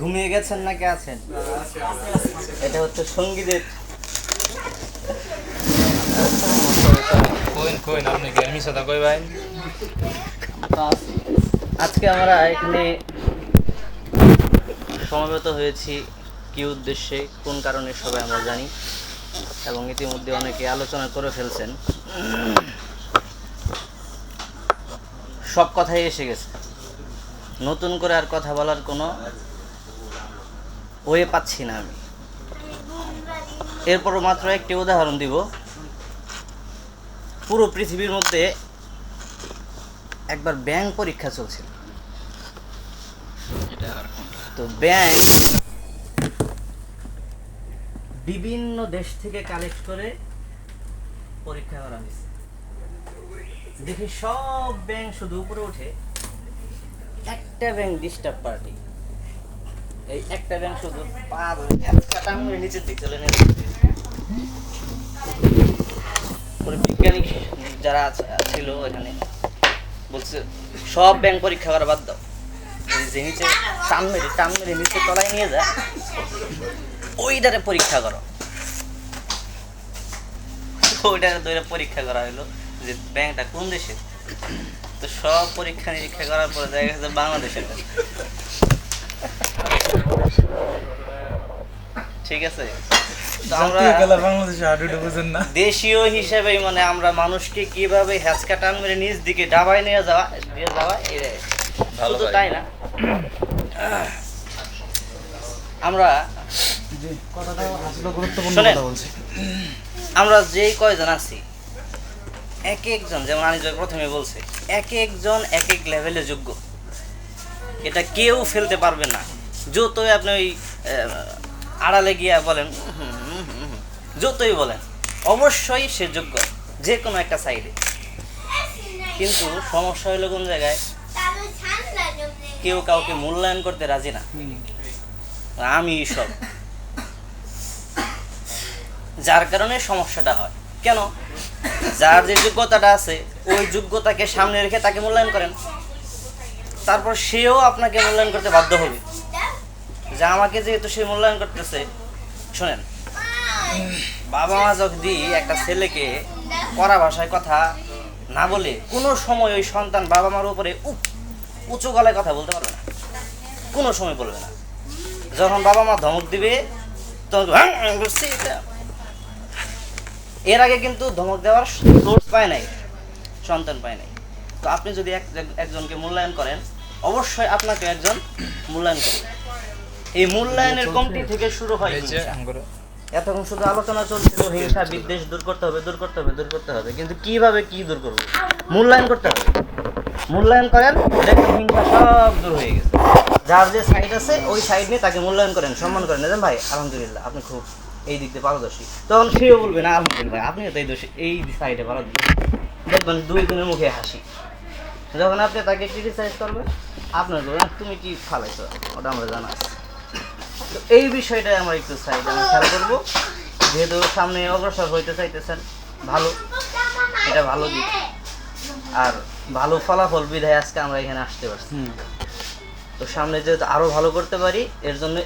ঘুমিয়ে গেছেন নাকি আছেন? এটা হচ্ছে সঙ্গীদের আজকে আমরা এখানে সমবেত হয়েছি কি উদ্দেশ্যে কোন কারণে সবাই আমরা জানি এবং ইতিমধ্যে অনেকে আলোচনা করে ফেলছেন। সব কথাই এসে গেছে। নতুন করে আর কথা বলার কোনো ওয়ে পাচ্ছি না আমি। এরপর মাত্র একটি উদাহরণ দিব। পুরো পৃথিবীর মধ্যে একবার ব্যাংক পরীক্ষা চলছিল তো ব্যাংক বিভিন্ন দেশ থেকে কালেক্ট করে পরীক্ষা করা হয়েছে। দেখি সব ব্যাংক শুধু উপরে উঠে একটা ব্যাংক ডিস্টার্ব পার্টি এই একটা ব্যাংক শুধু পা ধরে মুড়ে নিচের দিকে চলে পরে বিজ্ঞানী যারা ছিল ওখানে বলছে, সব ব্যাংক পরীক্ষা করা বাদ দাও। যে নিচে টান মেরে টান মেরে নিচে তলায় নিয়ে যায় ওইটারে পরীক্ষা করো। ওইটারে ধরে পরীক্ষা করা হলো যে ব্যাংকটা কোন দেশের তো সব পরীক্ষা নিরীক্ষা করার পরে দেখা গেছে বাংলাদেশের ঠিক আছে। দেশীয় হিসেবে মানে আমরা মানুষকে কীভাবে হ্যাচকা টান মেরে নিচ দিকে ডাবায় নিয়ে যাওয়া যাওয়া শুধু তাই না। আমরা আমরা যেই কয়জন আছি এক একজন যেমন ভাই প্রথমে বলছে এক একজন এক এক লেভেলে যোগ্য। এটা কেউ ফেলতে পারবে না। যতই আপনি ওই আড়ালে গিয়া বলেন যতই বলেন, অবশ্যই সে যোগ্য যে কোনো একটা সাইডে। কিন্তু সমস্যা হলো কোন জায়গায়? কেউ কাউকে মূল্যায়ন করতে রাজি না। আমি সব। যার কারণে সমস্যাটা হয়। কেন? যার যে যোগ্যতাটা আছে, ওই যোগ্যতাকে সামনে রেখে তাকে মূল্যায়ন করেন। তারপর সেও আপনাকে মূল্যায়ন করতে বাধ্য হবে। যা আমাকে যেহেতু সে মূল্যায়ন করতেছে শোনেন। বাবা মা যদি একটা ছেলেকে কড়া ভাষায় কথা না বলে কোনো সময় ওই সন্তান বাবা মার উপরে উঁচু গলায় কথা বলতে পারবে না। কোনো সময় বলবে না। যখন বাবা মা ধমক দিবে তখন "হ্যাঁ, আমি বুঝছি এর আগে কিন্তু ধমক দেওয়ার সোর্স পায় নাই সন্তান পায় নাই। তো আপনি যদি এক একজনকে মূল্যায়ন করেন অবশ্যই আপনাকে একজন মূল্যায়ন করবে। এই মূল্যায়নের কমতি থেকে শুরু হয় এতক্ষণ শুধু আলোচনা চলছিল হিংসা বিদ্বেষ দূর করতে হবে দূর করতে হবে দূর করতে হবে। কিন্তু কীভাবে কি দূর করব? মূল্যায়ন করতে হবে। মূল্যায়ন করেন দেখবেন হিংসা সব দূর হয়ে গেছে। যার যে সাইড আছে ওই সাইড নিয়ে তাকে মূল্যায়ন করেন সম্মান করেন। দেখেন ভাই আলহামদুলিল্লাহ আপনি খুব এই দিক দিয়ে পারদর্শী। তখন সেও বলবে না আলহামদুলিল্লাহ আপনিও তো এই দোষী। এই সাইডে পারদর্শী। দেখবেন দুই দিনের মুখে হাসি। যখন আপনি তাকে ক্রিটিসাইজ করবেন আপনার বলবেন তুমি কি ফালাইছো? ওটা আমরা জানা আছে। এই বিষয়টাই আমার একটু চাই আমি খেয়াল করব। যেহেতু সামনে অগ্রসর হইতে চাইতেছেন ভালো এটা ভালো দিক। আর ভালো ফলাফল বিধায় আজকে আমরা এখানে আসতে পারছি। তো সামনে যেহেতু আরও ভালো করতে পারি এর জন্য